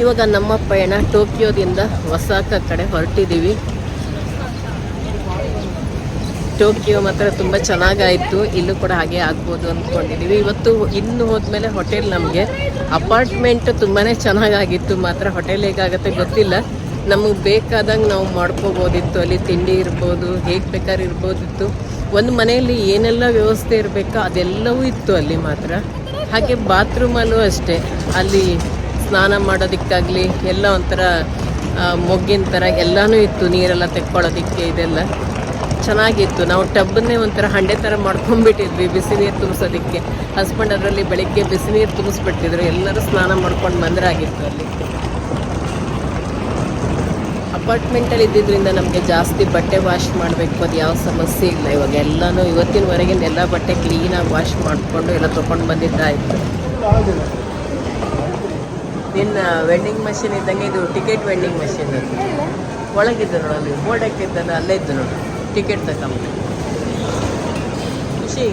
ಇವಾಗ ನಮ್ಮ ಪಯಣ ಟೋಕಿಯೋದಿಂದ ಒಸಾಕ ಕಡೆ ಹೊರಟಿದ್ದೀವಿ. ಟೋಕಿಯೋ ಮಾತ್ರ ತುಂಬ ಚೆನ್ನಾಗಾಯಿತು. ಇಲ್ಲೂ ಕೂಡ ಹಾಗೆ ಆಗ್ಬೋದು ಅಂದ್ಕೊಂಡಿದ್ದೀವಿ. ಇವತ್ತು ಇನ್ನು ಹೋದ್ಮೇಲೆ ಹೋಟೆಲ್ ನಮಗೆ. ಅಪಾರ್ಟ್ಮೆಂಟ್ ತುಂಬಾ ಚೆನ್ನಾಗಾಗಿತ್ತು. ಮಾತ್ರ ಹೋಟೆಲ್ ಹೇಗಾಗುತ್ತೆ ಗೊತ್ತಿಲ್ಲ. ನಮಗೆ ಬೇಕಾದಂಗೆ ನಾವು ಮಾಡ್ಕೋಬೋದಿತ್ತು. ಅಲ್ಲಿ ತಿಂಡಿ ಇರ್ಬೋದು, ಹೇಗೆ ಬೇಕಾದ್ರೆ ಇರ್ಬೋದಿತ್ತು. ಒಂದು ಮನೆಯಲ್ಲಿ ಏನೆಲ್ಲ ವ್ಯವಸ್ಥೆ ಇರಬೇಕೋ ಅದೆಲ್ಲವೂ ಇತ್ತು ಅಲ್ಲಿ ಮಾತ್ರ. ಹಾಗೆ ಬಾತ್ರೂಮಲ್ಲೂ ಅಷ್ಟೇ. ಅಲ್ಲಿ ಸ್ನಾನ ಮಾಡೋದಕ್ಕಾಗಲಿ ಎಲ್ಲ ಒಂಥರ ಮೊಗ್ಗಿನ ಥರ ಎಲ್ಲನೂ ಇತ್ತು ನೀರೆಲ್ಲ ತೆಕ್ಕೊಳ್ಳೋದಕ್ಕೆ ಇದೆಲ್ಲ. ಚೆನ್ನಾಗಿತ್ತು. ನಾವು ಟಬ್ಬನ್ನೇ ಒಂಥರ ಹಂಡೆ ಥರ ಮಾಡ್ಕೊಂಡ್ಬಿಟ್ಟಿದ್ವಿ ಬಿಸಿ ನೀರು ತುಂಬಿಸೋದಕ್ಕೆ. ಹಸ್ಬೆಂಡ್ ಅದರಲ್ಲಿ ಬೆಳಿಗ್ಗೆ ಬಿಸಿ ನೀರು ತುಂಬಿಸ್ಬಿಟ್ಟಿದ್ರು. ಎಲ್ಲರೂ ಸ್ನಾನ ಮಾಡ್ಕೊಂಡು ಬಂದ್ರಾಗಿತ್ತು ಅಲ್ಲಿ. ಅಪಾರ್ಟ್ಮೆಂಟಲ್ಲಿ ಇದ್ದಿದ್ದರಿಂದ ನಮಗೆ ಜಾಸ್ತಿ ಬಟ್ಟೆ ವಾಶ್ ಮಾಡಬೇಕು ಅದು ಯಾವ ಸಮಸ್ಯೆ ಇಲ್ಲ. ಇವಾಗ ಎಲ್ಲನೂ ಇವತ್ತಿನವರೆಗಿನ ಎಲ್ಲ ಬಟ್ಟೆ ಕ್ಲೀನಾಗಿ ವಾಶ್ ಮಾಡಿಕೊಂಡು ಎಲ್ಲ ತೊಗೊಂಡು ಬಂದಿದ್ದಾಯಿತು. ನಿನ್ನ ವೆಂಡಿಂಗ್ ಮಷಿನ್ ಇದ್ದಂಗೆ ಇದು ಟಿಕೆಟ್ ವೆಂಡಿಂಗ್ ಮಷಿನ್ ಒಳಗಿದ್ದು ನೋಡು ಅಲ್ಲಿ ಬೋರ್ಡ್ ಹಾಕಿದ್ದಾನೆ ಅಲ್ಲೇ ಇದ್ದು ನೋಡು ಟಿಕೆಟ್ ತಗೊಂಬ ಖುಷಿ.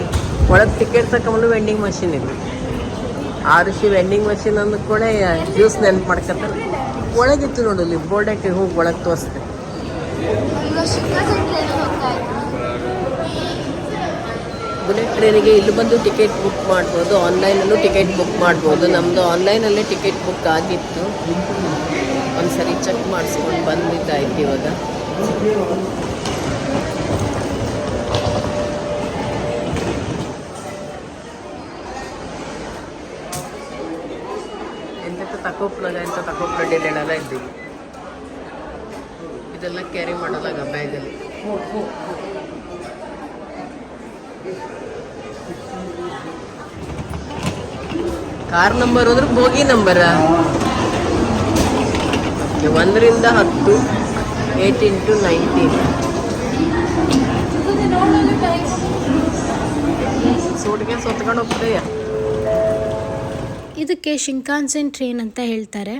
ಒಳಗೆ ಟಿಕೆಟ್ ತಗೊಂಡು ವೆಂಡಿಂಗ್ ಮಷಿನ್ ಇದು ಆ ಋಷಿ ವೆಂಡಿಂಗ್ ಮಷಿನ್ ಅಂದ ಕೂಡ ಜ್ಯೂಸ್ ನೆನ್ಪು ಮಾಡ್ಕೊತಾರೆ ಒಳಗಿತ್ತು ನೋಡು ಅಲ್ಲಿ ಬೋರ್ಡ್ ಹಾಕಿ ಹೋಗಿ ಒಳಗೆ ತೋರಿಸ್ತೆ ಈಗ ಶಿಕಾಗೋ ಟ್ರೈನ್ ಹೋಗ್ತಾ ಇತ್ತು ಬುಲೆಟ್ ಟ್ರೈನಿಗೆ ಇಲ್ಲಿ ಬಂದು ಟಿಕೆಟ್ ಬುಕ್ ಮಾಡ್ಬೋದು, ಆನ್ಲೈನಲ್ಲೂ ಟಿಕೆಟ್ ಬುಕ್ ಮಾಡ್ಬೋದು. ನಮ್ಮದು ಆನ್ಲೈನಲ್ಲೇ ಟಿಕೆಟ್ ಬುಕ್ ಆಗಿತ್ತು. ಒಂದು ಸರಿ ಚೆಕ್ ಮಾಡಿಸ್ಕೊಂಡು ಬಂದಿದ್ದಾಯ್ತು ಇವಾಗ. ಇದೆಲ್ಲ ಕ್ಯಾರಿ ಮಾಡೋದಾಗ ಬ್ಯಾಗಲ್ಲಿ ಕಾರ್ ನಂಬರ್ ಅಂದ್ರೆ ಬೋಗಿ ನಂಬರ ಒಂದರಿಂದ ಹತ್ತು ಏಯ್ಟೀನ್ ಟು ನೈನ್ಟೀನ್ ಹೋಗ್ತೀಯ ಇದಕ್ಕೆ ಶಿಂಕಾನ್ಸೆನ್ ಟ್ರೈನ್ ಅಂತ ಹೇಳ್ತಾರೆ.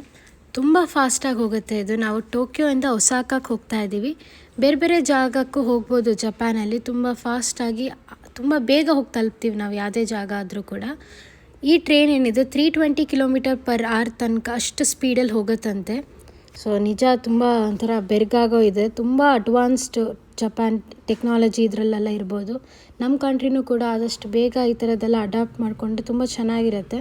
ತುಂಬ ಫಾಸ್ಟಾಗಿ ಹೋಗುತ್ತೆ ಇದು. ನಾವು ಟೋಕಿಯೋಯಿಂದ ಒಸಾಕಕ್ಕೆ ಹೋಗ್ತಾ ಇದ್ದೀವಿ ಬೇರೆ ಬೇರೆ ಜಾಗಕ್ಕೂ ಹೋಗ್ಬೋದು ಜಪಾನಲ್ಲಿ ತುಂಬ ಫಾಸ್ಟಾಗಿ ತುಂಬ ಬೇಗ ಹೋಗಿ ತಲುಪ್ತೀವಿ ನಾವು ಯಾವುದೇ ಜಾಗ ಆದರೂ ಕೂಡ. ಈ ಟ್ರೈನ್ ಏನಿದೆ three twenty kilometre per hour ತನಕ ಅಷ್ಟು ಸ್ಪೀಡಲ್ಲಿ ಹೋಗುತ್ತಂತೆ. ಸೊ ನಿಜ ತುಂಬ ಒಂಥರ ಬೆರ್ಗಾಗೋ ಇದೆ. ತುಂಬ ಅಡ್ವಾನ್ಸ್ಡ್ ಜಪಾನ್ ಟೆಕ್ನಾಲಜಿ ಇದರಲ್ಲೆಲ್ಲ ಇರ್ಬೋದು. ನಮ್ಮ ಕಂಟ್ರಿನೂ ಕೂಡ ಆದಷ್ಟು ಬೇಗ ಈ ಥರದ್ದೆಲ್ಲ ಅಡಾಪ್ಟ್ ಮಾಡಿಕೊಂಡು ತುಂಬ ಚೆನ್ನಾಗಿರುತ್ತೆ.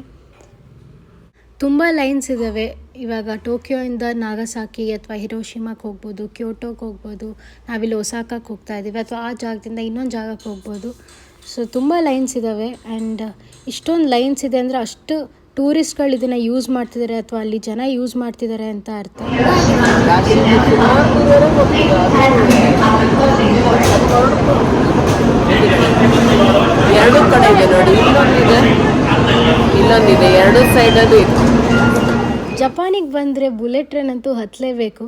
ತುಂಬ ಲೈನ್ಸ್ ಇದ್ದಾವೆ ಇವಾಗ ಟೋಕಿಯೋಯಿಂದ ನಾಗಸಾಕಿ ಅಥವಾ ಹಿರೋಶಿಮಾಕ್ಕೆ ಹೋಗ್ಬೋದು, ಕ್ಯೋಟೋಗೆ ಹೋಗ್ಬೋದು, ನಾವಿಲ್ಲಿ ಒಸಾಕಕ್ಕೆ ಹೋಗ್ತಾ ಇದ್ದೀವಿ ಅಥವಾ ಆ ಜಾಗದಿಂದ ಇನ್ನೊಂದು ಜಾಗಕ್ಕೆ ಹೋಗ್ಬೋದು. ಸೊ ತುಂಬ ಲೈನ್ಸ್ ಇದ್ದಾವೆ ಆ್ಯಂಡ್ ಇಷ್ಟೊಂದು ಲೈನ್ಸ್ ಇದೆ ಅಂದರೆ ಅಷ್ಟು ಟೂರಿಸ್ಟ್ಗಳು ಇದನ್ನು ಯೂಸ್ ಮಾಡ್ತಿದ್ದಾರೆ ಅಥವಾ ಅಲ್ಲಿ ಜನ ಯೂಸ್ ಮಾಡ್ತಿದ್ದಾರೆ ಅಂತ ಅರ್ಥ. ಎರಡು ಕಡೆ ಇದೆ ನೋಡಿ. ಇಲ್ಲೊಂದಿದೆ ಇಲ್ಲೊಂದಿದೆ ಎರಡು ಸೈಡಲ್ಲೂ ಇದೆ. ಜಪಾನಿಗೆ ಬಂದರೆ ಬುಲೆಟ್ ಟ್ರೈನ್ ಅಂತೂ ಹತ್ತಲೇಬೇಕು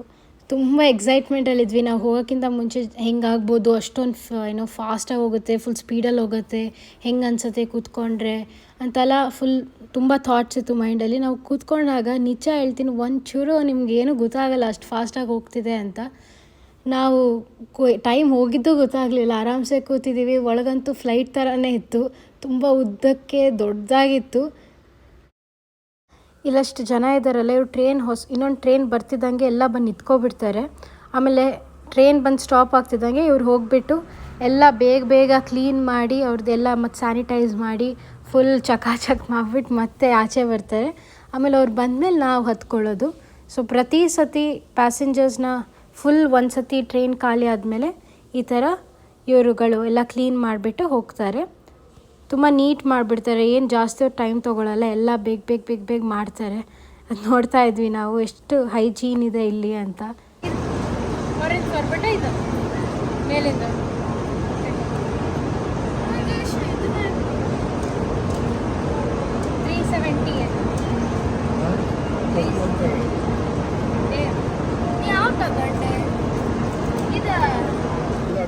ತುಂಬ ಎಕ್ಸೈಟ್ಮೆಂಟಲ್ಲಿದ್ವಿ ನಾವು ಹೋಗೋಕ್ಕಿಂತ ಮುಂಚೆ ಹೆಂಗಾಗ್ಬೋದು ಅಷ್ಟೊಂದು ಏನೋ ಫಾಸ್ಟಾಗಿ ಹೋಗುತ್ತೆ ಫುಲ್ ಸ್ಪೀಡಲ್ಲಿ ಹೋಗುತ್ತೆ, ಹೆಂಗೆ ಅನ್ಸುತ್ತೆ ಕೂತ್ಕೊಂಡ್ರೆ ಅಂತೆಲ್ಲ ಫುಲ್ ತುಂಬ ಥಾಟ್ಸ್ ಇತ್ತು ಮೈಂಡಲ್ಲಿ ನಾವು ಕೂತ್ಕೊಂಡಾಗ ನಿಜ ಹೇಳ್ತೀನಿ, ಒಂಚೂರು ನಿಮಗೇನು ಗೊತ್ತಾಗಲ್ಲ ಅಷ್ಟು ಫಾಸ್ಟಾಗಿ ಹೋಗ್ತಿದೆ ಅಂತ. ನಾವು ಟೈಮ್ ಹೋಗಿದ್ದು ಗೊತ್ತಾಗಲಿಲ್ಲ. ಆರಾಮ್ಸೆ ಕೂತಿದ್ದೀವಿ ಒಳಗಂತೂ ಫ್ಲೈಟ್ ಥರನೇ ಇತ್ತು. ತುಂಬ ಉದ್ದಕ್ಕೆ ದೊಡ್ಡದಾಗಿತ್ತು. ಇಲ್ಲಷ್ಟು ಜನ ಇದ್ದಾರಲ್ಲ ಇವ್ರು ಟ್ರೈನ್ ಹೊಸ, ಇನ್ನೊಂದು ಟ್ರೈನ್ ಬರ್ತಿದ್ದಂಗೆ ಎಲ್ಲ ಬಂದು ನಿಂತ್ಕೊಬಿಡ್ತಾರೆ. ಆಮೇಲೆ ಟ್ರೈನ್ ಬಂದು ಸ್ಟಾಪ್ ಆಗ್ತಿದ್ದಂಗೆ ಇವ್ರು ಹೋಗಿಬಿಟ್ಟು ಎಲ್ಲ ಬೇಗ ಬೇಗ ಕ್ಲೀನ್ ಮಾಡಿ ಅವ್ರದ್ದೆಲ್ಲ ಮತ್ತು ಸ್ಯಾನಿಟೈಸ್ ಮಾಡಿ ಫುಲ್ ಚಕಾಚಕ್ ಮಾಡಿಬಿಟ್ಟು ಮತ್ತೆ ಆಚೆ ಬರ್ತಾರೆ. ಆಮೇಲೆ ಅವ್ರು ಬಂದಮೇಲೆ ನಾವು ಹತ್ಕೊಳ್ಳೋದು. ಸೊ ಪ್ರತಿ ಸತಿ ಪ್ಯಾಸೆಂಜರ್ಸ್ನ ಫುಲ್ ಒಂದು ಸತಿ ಟ್ರೈನ್ ಖಾಲಿ ಆದಮೇಲೆ ಈ ಥರ ಇವರುಗಳು ಎಲ್ಲ ಕ್ಲೀನ್ ಮಾಡಿಬಿಟ್ಟು ಹೋಗ್ತಾರೆ. ತುಂಬ ನೀಟ್ ಮಾಡಿಬಿಡ್ತಾರೆ. ಏನು ಜಾಸ್ತಿ ಟೈಮ್ ತೊಗೊಳಲ್ಲ, ಎಲ್ಲ ಬೇಗ ಬೇಗ ಬೇಗ ಬೇಗ ಮಾಡ್ತಾರೆ. ಅದು ನೋಡ್ತಾ ಇದ್ವಿ ನಾವು, ಎಷ್ಟು ಹೈಜೀನ್ ಇದೆ ಇಲ್ಲಿ ಅಂತ. ಮೇಲಿಂದ. ಯಾವ ತಗೊಂಡೆ ಇದು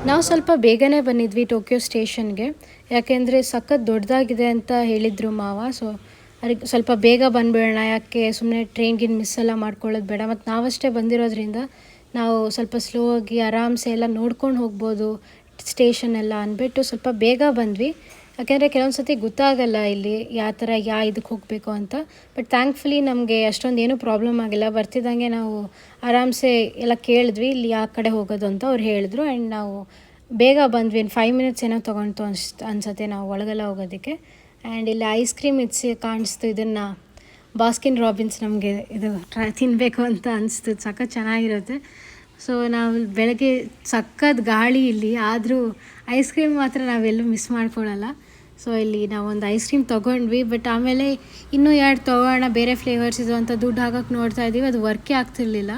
ನಾವು ಸ್ವಲ್ಪ ಬೇಗನೆ ಬಂದಿದ್ವಿ ಟೋಕಿಯೋ ಸ್ಟೇಷನ್ಗೆ. ಯಾಕೆಂದರೆ ಸಖತ್ ದೊಡ್ಡದಾಗಿದೆ ಅಂತ ಹೇಳಿದರು ಮಾವ. ಸೊ ಅದಕ್ಕೆ ಸ್ವಲ್ಪ ಬೇಗ ಬಂದುಬಿಡೋಣ. ಯಾಕೆ ಸುಮ್ಮನೆ ಟ್ರೈನ್ಗಿನ ಮಿಸ್ ಎಲ್ಲ ಮಾಡ್ಕೊಳ್ಳೋದು ಬೇಡ. ಮತ್ತು ನಾವಷ್ಟೇ ಬಂದಿರೋದ್ರಿಂದ ನಾವು ಸ್ವಲ್ಪ ಸ್ಲೋ ಆಗಿ ಆರಾಮ್ಸೆ ಎಲ್ಲ ನೋಡ್ಕೊಂಡು ಹೋಗ್ಬೋದು ಸ್ಟೇಷನ್ ಎಲ್ಲ ಅಂದ್ಬಿಟ್ಟು ಸ್ವಲ್ಪ ಬೇಗ ಬಂದ್ವಿ. ಯಾಕೆಂದರೆ ಕೆಲವೊಂದು ಸತಿ ಗೊತ್ತಾಗಲ್ಲ ಇಲ್ಲಿ ಯಾವ ಥರ ಯಾ ಇದಕ್ಕೆ ಹೋಗಬೇಕು ಅಂತ. ಬಟ್ ಥ್ಯಾಂಕ್ಫುಲಿ ನಮಗೆ ಅಷ್ಟೊಂದು ಏನೂ ಪ್ರಾಬ್ಲಮ್ ಆಗಿಲ್ಲ. ಬರ್ತಿದ್ದಂಗೆ ನಾವು ಆರಾಮ್ಸೆ ಎಲ್ಲ ಕೇಳಿದ್ವಿ, ಇಲ್ಲಿ ಯಾವ ಕಡೆ ಹೋಗೋದು ಅಂತ ಅವ್ರು ಹೇಳಿದ್ರು. ಆ್ಯಂಡ್ ನಾವು ಬೇಗ ಬಂದ್ವಿ. ಇನ್ನು ಫೈವ್ ಮಿನಿಟ್ಸ್ ಏನೋ ತೊಗೊಂತು ಅನ್ಸ್, ಅನ್ಸತ್ತೆ ನಾವು ಒಳಗೆಲ್ಲ ಹೋಗೋದಕ್ಕೆ. ಆ್ಯಂಡ್ ಇಲ್ಲಿ ಐಸ್ ಕ್ರೀಮ್ ಇಟ್ಸ್ ಕಾಣಿಸ್ತು ಇದನ್ನು. ಬಾಸ್ಕಿನ್ ರಾಬಿನ್ಸ್ ನಮಗೆ ಇದು ಟ್ರೈ ತಿನ್ನಬೇಕು ಅಂತ ಅನಿಸ್ತು. ಸಖತ್ ಚೆನ್ನಾಗಿರುತ್ತೆ. ಸೊ ನಾವು ಬೆಳಗ್ಗೆ ಸಕ್ಕದ ಗಾಳಿ ಇಲ್ಲಿ. ಆದರೂ ಐಸ್ ಕ್ರೀಮ್ ಮಾತ್ರ ನಾವೆಲ್ಲೂ ಮಿಸ್ ಮಾಡ್ಕೊಳ್ಳಲ್ಲ ಸೊ ಇಲ್ಲಿ ನಾವೊಂದು ಐಸ್ ಕ್ರೀಮ್ ತೊಗೊಂಡ್ವಿ ಬಟ್ ಆಮೇಲೆ ಇನ್ನೂ ಎರಡು ತೊಗೋಣ, ಬೇರೆ ಫ್ಲೇವರ್ಸ್ ಇದು ಅಂತ ದುಡ್ಡು ಹಾಕೋಕ್ಕೆ ನೋಡ್ತಾ ಇದ್ದೀವಿ ಅದು ವರ್ಕೇ ಆಗ್ತಿರ್ಲಿಲ್ಲ.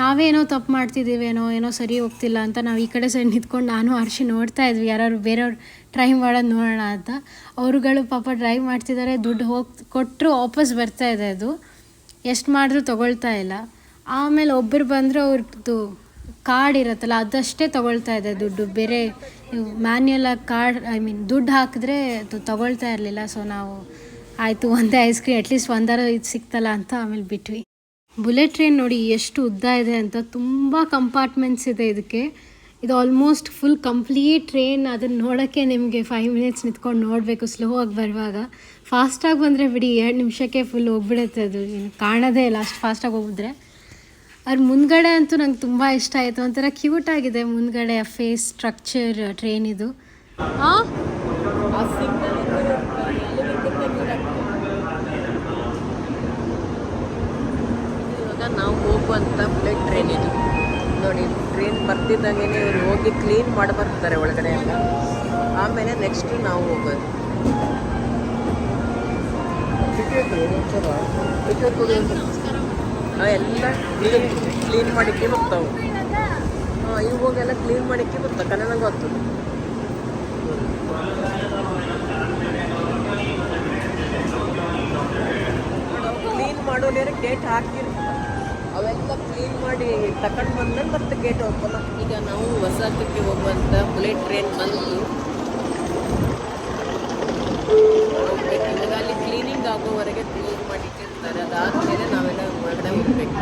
ನಾವೇನೋ ತಪ್ಪು ಮಾಡ್ತಿದ್ದೀವೇನೋ ಏನೋ ಸರಿ ಹೋಗ್ತಿಲ್ಲ ಅಂತ ನಾವು ಈ ಕಡೆ ಸೈಡ್ ನಿಂತ್ಕೊಂಡು ನಾನು ಅರ್ಶಿ ನೋಡ್ತಾ ಇದ್ವಿ ಯಾರು ಬೇರೆಯವ್ರು ಟ್ರೈ ಮಾಡೋದು ನೋಡೋಣ ಅಂತ. ಅವರುಗಳು ಪಾಪ ಟ್ರೈ ಮಾಡ್ತಿದ್ದಾರೆ ದುಡ್ಡು ಹೋಗಿ ಕೊಟ್ಟರು ವಾಪಸ್ ಬರ್ತಾ ಇದೆ ಅದು. ಎಷ್ಟು ಮಾಡಿದ್ರು ತೊಗೊಳ್ತಾ ಇಲ್ಲ. ಆಮೇಲೆ ಒಬ್ಬರು ಬಂದರೂ ಅವ್ರದ್ದು ಕಾರ್ಡ್ ಇರುತ್ತಲ್ಲ, ಅದಷ್ಟೇ ತೊಗೊಳ್ತಾ ಇದೆ ದುಡ್ಡು. ಬೇರೆ ಮ್ಯಾನ್ಯಲಾಗಿ ಕಾರ್ಡ್ ಐ ಮೀನ್ ದುಡ್ಡು ಹಾಕಿದ್ರೆ ಅದು ತೊಗೊಳ್ತಾ ಇರಲಿಲ್ಲ. ಸೊ ನಾವು ಆಯಿತು, ಒಂದೇ ಐಸ್ ಕ್ರೀಮ್ ಅಟ್ಲೀಸ್ಟ್ ಒಂದರ ಇದು ಸಿಕ್ತಲ್ಲ ಅಂತ ಆಮೇಲೆ ಬಿಟ್ವಿ. ಬುಲೆಟ್ ಟ್ರೈನ್ ನೋಡಿ ಎಷ್ಟು ಉದ್ದ ಇದೆ ಅಂತ, ತುಂಬ ಕಂಪಾರ್ಟ್ಮೆಂಟ್ಸ್ ಇದೆ ಇದಕ್ಕೆ. ಇದು ಆಲ್ಮೋಸ್ಟ್ ಫುಲ್ ಕಂಪ್ಲೀಟ್ ಟ್ರೈನ್ ಅದನ್ನು ನೋಡೋಕ್ಕೆ ನಿಮಗೆ ಫೈವ್ ಮಿನಿಟ್ಸ್ ನಿಂತ್ಕೊಂಡು ನೋಡಬೇಕು ಸ್ಲೋ ಆಗಿ ಬರುವಾಗ. ಫಾಸ್ಟಾಗಿ ಬಂದರೆ ಬಿಡಿ, ಎರಡು ನಿಮಿಷಕ್ಕೆ ಫುಲ್ ಹೋಗ್ಬಿಡುತ್ತೆ ಅದು. ಕಾಣೋದೇ ಇಲ್ಲ, ಅಷ್ಟು ಫಾಸ್ಟಾಗಿ ಹೋಗಿದ್ರೆ ಅದ್ರ ಮುಂದ್ಗಡೆ ಅಂತೂ ನಂಗೆ ತುಂಬ ಇಷ್ಟ ಆಯಿತು. ಒಂಥರ ಕ್ಯೂಟ್ ಆಗಿದೆ ಮುಂದ್ಗಡೆ ಆ ಫೇಸ್ ಸ್ಟ್ರಕ್ಚರ್ ಟ್ರೈನ್ ಇದು. ಹಾಂ ಆ? ಸಿಗ್ನಲ್ ಇವಾಗ ನಾವು ಹೋಗುವಂಥ ಬುಲೆಟ್ ಟ್ರೈನ್ ಇದು. ನೋಡಿ ಟ್ರೈನ್ ಬರ್ತಿದ್ದಂಗೆ ಇವ್ರು ಹೋಗಿ ಕ್ಲೀನ್ ಮಾಡಿ ಬರ್ತಾರೆ ಒಳಗಡೆ ಎಲ್ಲ. ಆಮೇಲೆ ನೆಕ್ಸ್ಟ್ ನಾವು ಹೋಗೋದು. ಆ, ಎಲ್ಲ ಕ್ಲೀನ್ ಕ್ಲೀನ್ ಮಾಡಿಕ್ಕೆ ಬರ್ತಾವೆ. ಹಾಂ ಇವಾಗೆಲ್ಲ ಕ್ಲೀನ್ ಮಾಡಿಕ್ಕೆ ಬರ್ತಾವೆ. ಕನ್ನಡ ಗೊತ್ತು. ಕ್ಲೀನ್ ಮಾಡೋಲೇರೆ ಗೇಟ್ ಹಾಕಿರ್ತಾರೆ ಅವೆಲ್ಲ ಕ್ಲೀನ್ ಮಾಡಿ ತಗೊಂಡು ಬಂದ್ಮೇಲೆ ಮತ್ತೆ ಗೇಟ್ ಓಪನ್ ಈಗ ನಾವು ಹೊಸದಕ್ಕೆ ಹೋಗುವಂಥ ಬುಲೆಟ್ ಟ್ರೈನ್ ಬಂದು ಅಲ್ಲಿ ಕ್ಲೀನಿಂಗ್ ಆಗೋವರೆಗೆ ಕ್ಲೀನ್ ಮಾಡಿ ಇಟ್ಟಿರ್ತಾರೆ ಅದಾದ್ಮೇಲೆ ನಾವೆಲ್ಲ ಹೊರಗಡೆ ಹೋಗ್ಬೇಕು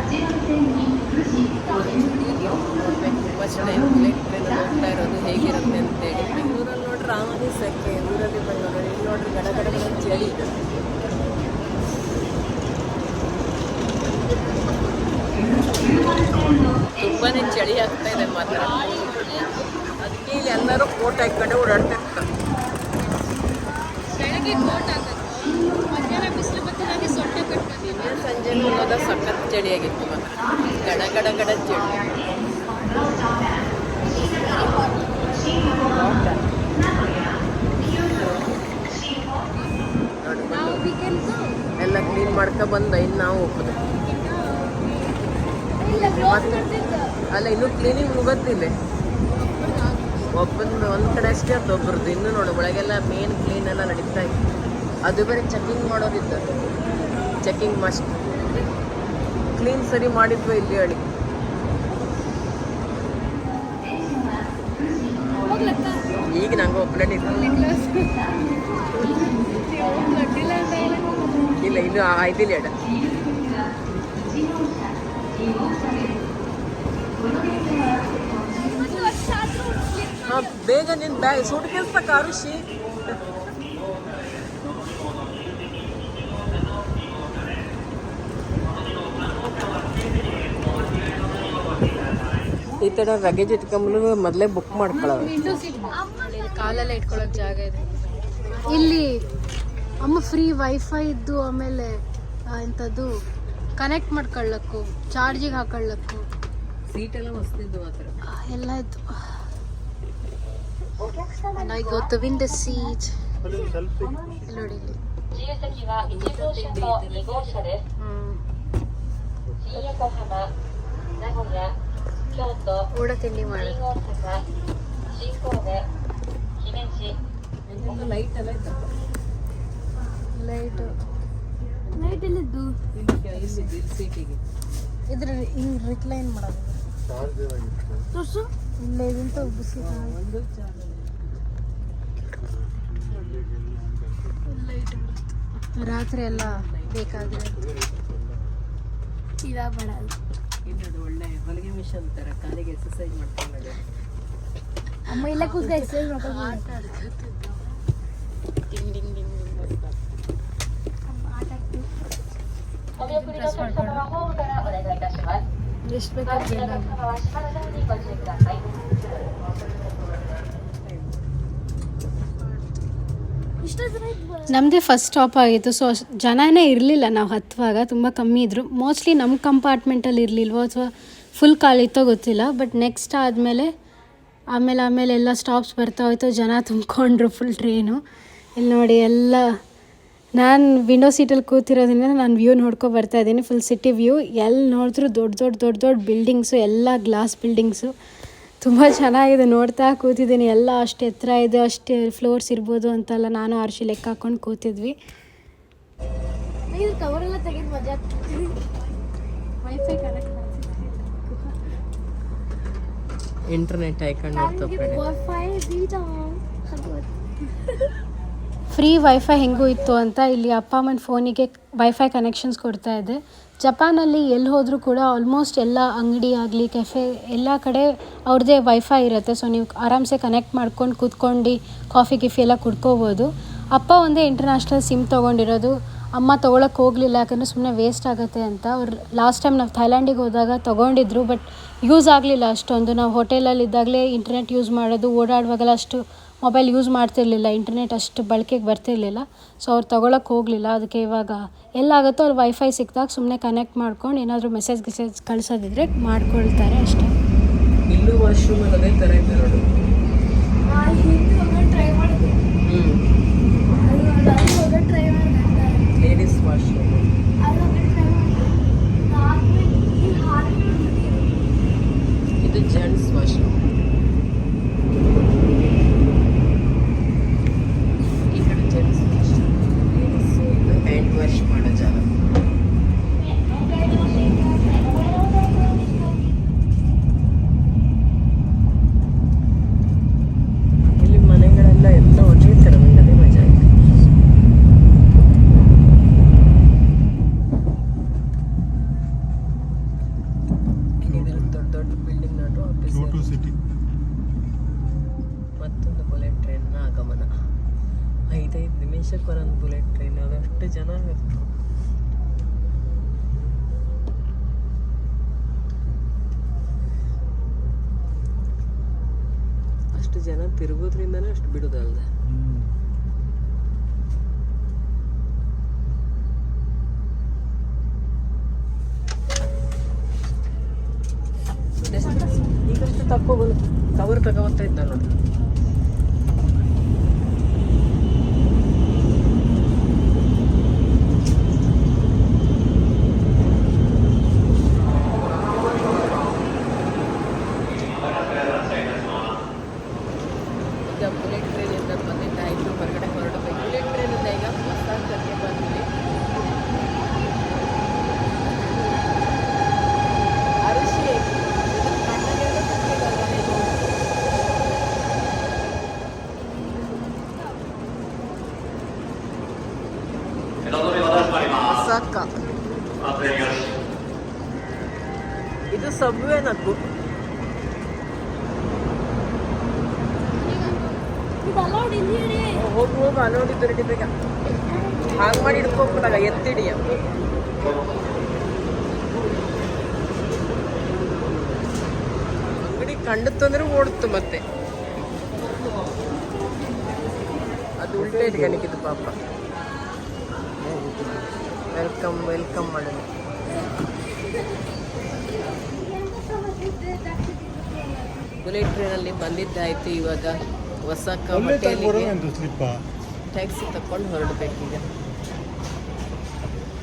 ಫಸ್ಟ್ ಟೈಮ್ ಬುಲೆಟ್ ಟ್ರೈನ್ ಹೋಗ್ತಾ ಇರೋದು ಹೇಗಿರುತ್ತೆ ಅಂತೇಳಿ ಬೆಂಗಳೂರಲ್ಲಿ ನೋಡ್ರಿ ಆಮದಿ ಸೆಕೆ ಊರಲ್ಲಿ ಬೆಂಗಳೂರಲ್ಲಿ ಇಲ್ಲಿ ನೋಡ್ರಿ ಗಡ ಗಡ ಗಡ ಚಳಿ ಇದೆ ತುಂಬಾನೇ ಚಳಿ ಆಗ್ತಾ ಇದೆ ಮಾತ್ರ ಅದಕ್ಕೆ ಇಲ್ಲಿ ಎಲ್ಲರೂ ಕೋಟ್ ಹಾಕೊಂಡು ಓಡಾಡ್ತಿರ್ತಾರೆ ಬೆಳಗ್ಗೆ ಕೋಟ್ ಹಾಕೋದು ಮಧ್ಯಾಹ್ನ ಬಿಸಿಲು ಬರ್ತಿದ್ದಂಗೆ ಸೊಟ್ಟೆ ಕಟ್ಕೊಂಡು ಓಡಾಡ್ತಿರ್ತಾರೆ ಸಂಜೆ ಹೋದ ಸಖತ್ ಚಳಿಯಾಗಿತ್ತು ಆಗಿತ್ತು ಗಡ ಗಡ ಗಡ ಚಳಿ. ಎಲ್ಲ ಕ್ಲೀನ್ ಮಾಡ್ಕೊ ಬಂದ ಇನ್ನು ನಾವು ಹೋಗೋದು. ಅಲ್ಲ ಇನ್ನೂ ಕ್ಲೀನಿಂಗ್ ಮುಗತ್ತಿಲ್ಲ ಒಬ್ಬಂದು ಒಂದು ಕಡೆ ಅಷ್ಟೇ ಅದು ಒಬ್ಬರದ್ದು ಇನ್ನೂ ನೋಡಿ, ಒಳಗೆಲ್ಲ ಮೇನ್ ಕ್ಲೀನ್ ಎಲ್ಲ ನಡೀತಾ ಇತ್ತು. ಅದು ಬೇರೆ ಚೆಕಿಂಗ್ ಮಾಡೋದಿತ್ತು. ಚೆಕಿಂಗ್ ಮಸ್ಟ್ ಕ್ಲೀನ್ ಸರಿ ಮಾಡಿದ್ವು ಇಲ್ಲಿ ಹೇಳಿ. ಈಗ ನಂಗೆ ಒಬ್ಬನೇ ಹೇಳಿ ಇಲ್ಲ, ಇನ್ನು ಆಯ್ತಿಲ್ಲ ಹಾಂ ಬೇಗ ನಿನ್ನ ಬ್ಯಾಗ್ ಸೂಟ್ ಕೆಲಸ ಕಾರುಷಿ ಈ ತರ ರಗೇಜ್ ಇಟ್ಕೊಂಬಲು ಮೊದಲೇ ಬುಕ್ ಮಾಡ್ಕೊಳ್ಳೋದು ಕಾಲೆಲ್ಲ ಇಟ್ಕೊಳ್ಳೋಕೆ ಜಾಗ ಇದೆ. ಇಲ್ಲಿ ಅಮ್ಮ ಫ್ರೀ ವೈಫೈ ಇದ್ದು ಆಮೇಲೆ ಎಂಥದ್ದು ಕನೆಕ್ಟ್ ಮಾಡ್ಕೊಳ್ಳಕ್ಕೂ ಚಾರ್ಜಿಗೆ ಹಾಕೊಳ್ಳಕ್ಕೂ. ಸೀಟ್ ಎಲ್ಲ ಆ ಆ, ಎಲ್ಲ ಇತ್ತು And I got the ನೋಡಿ ಇಲ್ಲಿ. ತಿಂಡಿ ಮಾಡಿ. ಲೈಟ್ ಲೈಟ್ ಎಲ್ಲಿದ್ದು? ಇದ್ರ ಹಿಂಗ್ ರಿಕ್ಲೈನ್ ಮಾಡೋದು. ತೋರ್ಸು. ಇಲ್ಲೇ ಇದಂತ ಬಿಸಿ ರಾತ್ರಿ ಎಲ್ಲ ಬೇಕಾದ್ರೆ. ಇದ ಬೇಡ ಇಲ್ಲಿ ಅದು ಒಳ್ಳೆ ಹೊಲಿಗೆ ಮಿಷನ್ ಥರ ಕಾಲಿಗೆ ಎಕ್ಸಸೈಸ್ ಮಾಡ್ಕೊಂಡು ಅಮ್ಮ ಇಲ್ಲ ಕೂತ್ಕ ಎಕ್ಸೈಸ್ ಮಾಡ್ಕೊಂಡು. ಡಿಂಗ್ ಡಿಂಗ್ ನಮ್ಮದೇ ಫಸ್ಟ್ ಸ್ಟಾಪ್ ಆಗಿತ್ತು. ಸೊ ಜನನೇ ಇರಲಿಲ್ಲ. ನಾವು ಹತ್ತುವಾಗ ತುಂಬ ಕಮ್ಮಿ ಇದ್ದರು ಮೋಸ್ಟ್ಲಿ ನಮ್ಮ ಕಂಪಾರ್ಟ್ಮೆಂಟಲ್ಲಿ ಇರಲಿಲ್ವೋ ಅಥವಾ ಫುಲ್ ಖಾಲಿತ್ತೋ ಗೊತ್ತಿಲ್ಲ. ಬಟ್ ನೆಕ್ಸ್ಟ್ ಆದಮೇಲೆ, ಆಮೇಲೆ ಆಮೇಲೆ ಎಲ್ಲ ಸ್ಟಾಪ್ಸ್ ಬರ್ತಾ ಹೋಯ್ತು. ಜನ ತುಂಬಿಕೊಂಡ್ರು ಫುಲ್ ಟ್ರೈನು ಇಲ್ಲಿ ನೋಡಿ ಎಲ್ಲ, ನಾನು ವಿಂಡೋ ಸೀಟಲ್ಲಿ ಕೂತಿರೋದ್ರಿಂದ ನಾನು ವ್ಯೂ ನೋಡ್ಕೊ ಬರ್ತಾ ಇದ್ದೀನಿ. ಫುಲ್ ಸಿಟಿ ವ್ಯೂ ಎಲ್ಲಿ ನೋಡಿದ್ರು ದೊಡ್ಡ ದೊಡ್ಡ ದೊಡ್ಡ ದೊಡ್ಡ ಬಿಲ್ಡಿಂಗ್ಸು ಎಲ್ಲ ಗ್ಲಾಸ್ ಬಿಲ್ಡಿಂಗ್ಸು ತುಂಬ ಚೆನ್ನಾಗಿದೆ ನೋಡ್ತಾ ಕೂತಿದ್ದೀನಿ. ಎಲ್ಲ ಅಷ್ಟು ಎತ್ತರ ಇದೆ ಅಷ್ಟು ಫ್ಲೋರ್ಸ್ ಇರ್ಬೋದು ಅಂತೆಲ್ಲ ನಾನು ಆರ್ಶಿ ಲೆಕ್ಕ ಹಾಕೊಂಡು ಕೂತಿದ್ವಿ. ಕವರೆಲ್ಲ ತೆಗೆದು ಮಜಾ wifi connect internet friend wifi free wifi ಹೆಂಗೂ ಇತ್ತು ಅಂತ ಇಲ್ಲಿ ಅಪ್ಪ ಅಮ್ಮನ ಫೋನಿಗೆ ವೈಫೈ ಕನೆಕ್ಷನ್ಸ್ ಕೊಡ್ತಾ ಇದೆ. ಜಪಾನಲ್ಲಿ ಎಲ್ಲಿ ಹೋದರೂ ಕೂಡ ಆಲ್ಮೋಸ್ಟ್ ಎಲ್ಲ ಅಂಗಡಿ ಆಗಲಿ ಕೆಫೆ ಎಲ್ಲ ಕಡೆ ಅವ್ರದ್ದೇ ವೈಫೈ ಇರುತ್ತೆ. ಸೊ ನೀವು ಆರಾಮ್ಸೆ ಕನೆಕ್ಟ್ ಮಾಡ್ಕೊಂಡು ಕೂತ್ಕೊಂಡು ಕಾಫಿ ಗಿಫಿ ಎಲ್ಲ ಕುಡ್ಕೋಬೋದು. ಅಪ್ಪ ಒಂದೇ ಇಂಟರ್ನ್ಯಾಷನಲ್ ಸಿಮ್ ತೊಗೊಂಡಿರೋದು. ಅಮ್ಮ ತೊಗೊಳಕ್ಕೆ ಹೋಗಲಿಲ್ಲ ಯಾಕಂದರೆ ಸುಮ್ಮನೆ ವೇಸ್ಟ್ ಆಗುತ್ತೆ ಅಂತ. ಅವ್ರು ಲಾಸ್ಟ್ ಟೈಮ್ ನಾವು ಥೈಲ್ಯಾಂಡಿಗೆ ಹೋದಾಗ ತೊಗೊಂಡಿದ್ರು ಬಟ್ ಯೂಸ್ ಆಗಲಿಲ್ಲ ಅಷ್ಟೊಂದು. ನಾವು ಹೋಟೆಲಲ್ಲಿ ಇದ್ದಾಗಲೇ ಇಂಟರ್ನೆಟ್ ಯೂಸ್ ಮಾಡೋದು, ಓಡಾಡುವಾಗೆಲ್ಲ ಅಷ್ಟು ಮೊಬೈಲ್ ಯೂಸ್ ಮಾಡ್ತಿರ್ಲಿಲ್ಲ, ಇಂಟರ್ನೆಟ್ ಅಷ್ಟು ಬಳಕೆಗೆ ಬರ್ತಿರ್ಲಿಲ್ಲ. ಸೊ ಅವ್ರು ತೊಗೊಳಕ್ಕೆ ಹೋಗಲಿಲ್ಲ. ಅದಕ್ಕೆ ಇವಾಗ ಎಲ್ಲಾಗುತ್ತೋ ಅವ್ರು ವೈಫೈ ಸಿಕ್ಕಿದಾಗ ಸುಮ್ಮನೆ ಕನೆಕ್ಟ್ ಮಾಡ್ಕೊಂಡು ಏನಾದರೂ ಮೆಸೇಜ್ ಗಿಸೇಜ್ ಕಳಿಸೋದಿದ್ರೆ ಮಾಡ್ಕೊಳ್ತಾರೆ ಅಷ್ಟೇ ಇಲ್ಲೂ ವಾಶ್ರೂಮ್ ಅದೇ ಥರ ಇದೆ ನೋಡು ಟ್ರೈ ಮಾಡಿದ್ವಿ ಹ್ಞೂ ಅಲ್ಲಿ ಟ್ರೈ ಮಾಡಿದೆ ಲೇಡೀಸ್ ವಾಶ್ರೂಮ್ ಇದು ಜೆಂಟ್ಸ್ ವಾಶ್ರೂಮ್ ಈ ಕಡೆ ಜೆಂಟ್ಸ್ ವಾಶ್ರೂಮ್ ಲೇಡೀಸ್ ಇದು ಹ್ಯಾಂಡ್ ವಾಶ್ ಮಾಡೋ ಜಾಗ ಇಲ್ಲಿ ಮನೆಗಳೆಲ್ಲ ಎಲ್ಲ ಒಂದೇ ಥರ ನಂಗೆ ಅದೇ ಮಜಾ ಆಯ್ತು ಇದರಲ್ಲಿ ದೊಡ್ಡ ದೊಡ್ಡ ಬಿಲ್ಡಿಂಗ್ ನಾಟು ಆಫೀಸ್ ಕ್ಯೋಟೋ ಸಿಟಿ ಮತ್ತೊಂದು ಬುಲೆಟ್ ಟ್ರೈನ್ನ ಆಗಮನ ಐದೈದು ನಿಮಿಷಕ್ಕೆ ಒಂದೊಂದು ಬುಲೆಟ್ ಟ್ರೈನ್ ಅದಷ್ಟು ಜನ ಇರ್ತು ಅಷ್ಟು ಜನ ತಿರುಗೋದ್ರಿಂದನೇ ಅಷ್ಟು ಬಿಡೋದಲ್ದೆ. ಈಗಷ್ಟು ತಕ್ಕೋಬೋದು ಕವರ್ ತಗೊಬರ್ತಾ ಇದ್ದ ನೋಡಿ ಈಗ ಬುಲೆಟ್ ಟ್ರೈನಿಂದ ಬಂದಿದ್ದಾಯಿತು ಹೊರಗಡೆ ಹೊರಡಬೇಕು ಬುಲೆಟ್ ಟ್ರೈನಿಂದ ಈಗ ಹೊಸದಾಗಿ ಬಂದ್ವಿ ಅರಿಶಿ ಕಣ್ಣಗೆಲ್ಲ ತಪ್ಪಿದಲ್ಲ ನೀವು ಸಾಕ ಇದು ಸಬ್ವೇ ನಕ್ಕು ಹೋಗಿ ಹೋಗಿ ಅಲೋಡಿದ್ದು ರೆಡಿ ಬೇಗ ಹಾಗೆ ಮಾಡಿ ಹಿಡ್ಕೊಂಬಿಡಾಗ ಎತ್ತಿಡಿಯ ಅಂಗಡಿ ಕಂಡಿತ್ತು ಅಂದ್ರೆ ಓಡುತ್ತು ಮತ್ತೆ ಅದು ಉಲ್ಟಾ ಇಟ್ಕೊಂಡಿದ್ದು ಪಾಪ ವೆಲ್ಕಮ್ ವೆಲ್ಕಮ್ ಮಾಡೋದು ಬುಲೆಟ್ ಟ್ರೈನಲ್ಲಿ ಬಂದಿದ್ದಾಯ್ತು ಇವಾಗ ಹೊಸ ಟ್ಯಾಕ್ಸಿ ತಕೊಂಡು ಹೊರಡ್ಬೇಕೀಗ.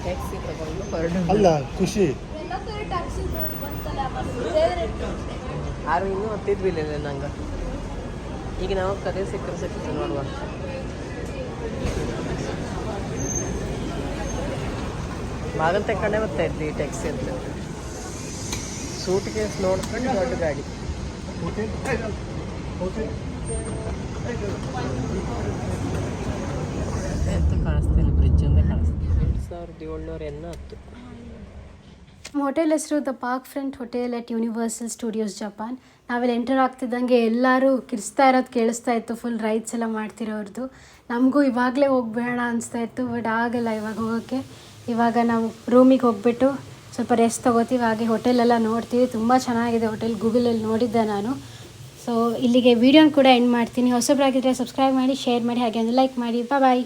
ಟ್ಯಾಕ್ಸಿ ತಗೊಂಡು ಹೊರಡು. ಅಲ್ಲ ಖುಷಿ. ಆರು ಇನ್ನೂ ಹತ್ತಿದ್ವಿಲ್ಲ ನಂಗೆ. ಈಗ ನಾವು ಕದೇ ಸಿಕ್ಕರೆ ಸಿಕ್ಕಿತು ನೋಡುವ. ಬಾಗಲ್ ತಕೊಂಡೇ ಬರ್ತಾ ಇದ್ವಿ ಈ ಟ್ಯಾಕ್ಸಿ ಅಂತ. ಸೂಟ್ ಕೇಸ್ ನೋಡ್ಕೊಂಡು ದೊಡ್ಡ ಗಾಡಿ. ಕಾಣಿಸ್ತಿಲ್ಲ ಬ್ರಿಡ್ಜ್ ಕಾಣಿಸ್ತಿಲ್ಲ ಎಂಟು ಸಾವಿರದ ಏಳ್ನೂರ ಎನ್ನ ಹತ್ತು ನಮ್ಮ ಹೋಟೆಲ್ ಹೆಸರು the park front hotel at universal studios Japan ನಾವೆಲ್ಲ ಎಂಟರ್ ಆಗ್ತಿದ್ದಂಗೆ ಎಲ್ಲರೂ ಕಿರಿಸ್ತಾ ಇರೋದು ಕೇಳಿಸ್ತಾ ಇತ್ತು ಫುಲ್ ರೈಡ್ಸ್ ಎಲ್ಲ ಮಾಡ್ತಿರೋರ್ದು. ನಮಗೂ ಇವಾಗಲೇ ಹೋಗ್ಬೇಡ ಅನಿಸ್ತಾ ಇತ್ತು ಬಟ್ ಆಗಲ್ಲ ಇವಾಗ ಹೋಗೋಕ್ಕೆ ಇವಾಗ ನಾವು ರೂಮಿಗೆ ಹೋಗ್ಬಿಟ್ಟು ಸ್ವಲ್ಪ ರೆಸ್ಟ್ ತೊಗೋತೀವಿ. ಹಾಗೆ ಹೋಟೆಲೆಲ್ಲ ನೋಡ್ತೀವಿ. ತುಂಬ ಚೆನ್ನಾಗಿದೆ ಹೋಟೆಲ್ ಗೂಗಲಲ್ಲಿ ನೋಡಿದ್ದೆ ನಾನು. ಸೊ ಇಲ್ಲಿಗೆ ವಿಡಿಯೋನ ಕೂಡ ಎಂಡ್ ಮಾಡ್ತೀನಿ. ಹೊಸಬ್ರಾಗಿದ್ದರೆ ಸಬ್ಸ್ಕ್ರೈಬ್ ಮಾಡಿ ಶೇರ್ ಮಾಡಿ, ಹಾಗೆ ಒಂದು ಲೈಕ್ ಮಾಡಿ. ಬಾಯ್